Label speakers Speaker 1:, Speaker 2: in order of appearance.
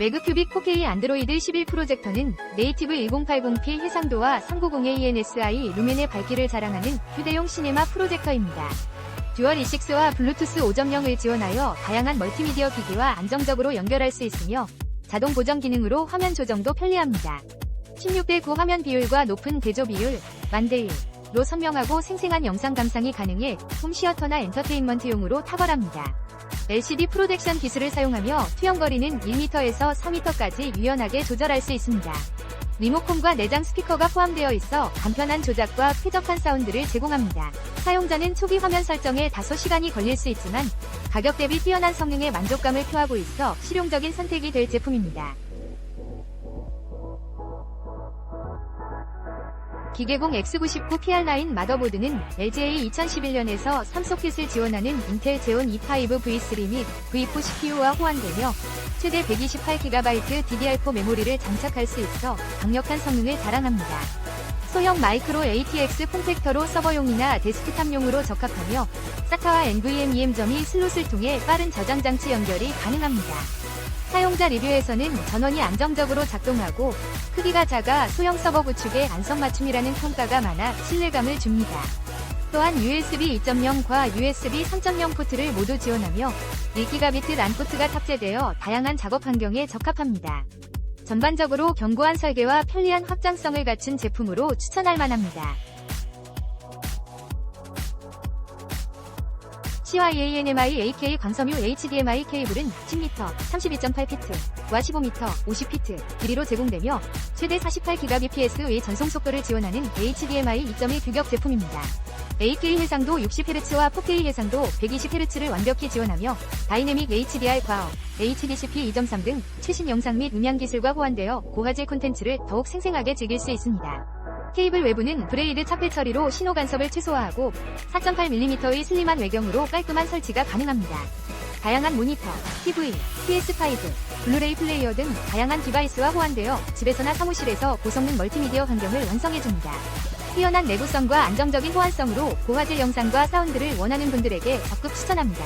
Speaker 1: 매그큐빅 4K 안드로이드 11 프로젝터는 네이티브 1080p 해상도와 390A NSI 루멘의 밝기를 자랑하는 휴대용 시네마 프로젝터입니다. 듀얼 E6와 블루투스 5.0을 지원하여 다양한 멀티미디어 기기와 안정적으로 연결할 수 있으며 자동 보정 기능으로 화면 조정도 편리합니다. 16대 9 화면 비율과 높은 대조 비율, 만대 1로 선명하고 생생한 영상 감상이 가능해 홈시어터나 엔터테인먼트용으로 탁월합니다. LCD 프로젝션 기술을 사용하며 투영거리는 1m에서 4m까지 유연하게 조절할 수 있습니다. 리모컨과 내장 스피커가 포함되어 있어 간편한 조작과 쾌적한 사운드를 제공합니다. 사용자는 초기 화면 설정에 다소 시간이 걸릴 수 있지만 가격 대비 뛰어난 성능에 만족감을 표하고 있어 실용적인 선택이 될 제품입니다. 기계공 X99 PR9 마더보드는 LGA 2011년에서 3소켓을 지원하는 인텔 제온 E5 V3 및 V4 CPU와 호환되며 최대 128GB DDR4 메모리를 장착할 수 있어 강력한 성능을 자랑합니다. 소형 마이크로 ATX 폼팩터로 서버용이나 데스크탑용으로 적합하며 SATA와 NVMe 점이 슬롯을 통해 빠른 저장 장치 연결이 가능합니다. 사용자 리뷰에서는 전원이 안정적으로 작동하고 크기가 작아 소형 서버 구축에 안성맞춤이라는 평가가 많아 신뢰감을 줍니다. 또한 USB 2.0과 USB 3.0 포트를 모두 지원하며 1기가비트 란 포트가 탑재되어 다양한 작업 환경에 적합합니다. 전반적으로 견고한 설계와 편리한 확장성을 갖춘 제품으로 추천할 만합니다. CYANMI AK 광섬유 HDMI 케이블은 10m, 32.8피트 와 15m, 50피트 길이로 제공되며 최대 48GBps의 전송 속도를 지원하는 HDMI 2.1 규격 제품입니다. AK 해상도 60Hz와 4K 해상도 120Hz를 완벽히 지원하며 다이내믹 HDR 과업, HDCP 2.3 등 최신 영상 및 음향 기술과 호환되어 고화질 콘텐츠를 더욱 생생하게 즐길 수 있습니다. 케이블 외부는 브레이드 차폐 처리로 신호 간섭을 최소화하고 4.8mm의 슬림한 외경으로 깔끔한 설치가 가능합니다. 다양한 모니터, TV, PS5, 블루레이 플레이어 등 다양한 디바이스와 호환되어 집에서나 사무실에서 고성능 멀티미디어 환경을 완성해줍니다. 뛰어난 내구성과 안정적인 호환성으로 고화질 영상과 사운드를 원하는 분들에게 적극 추천합니다.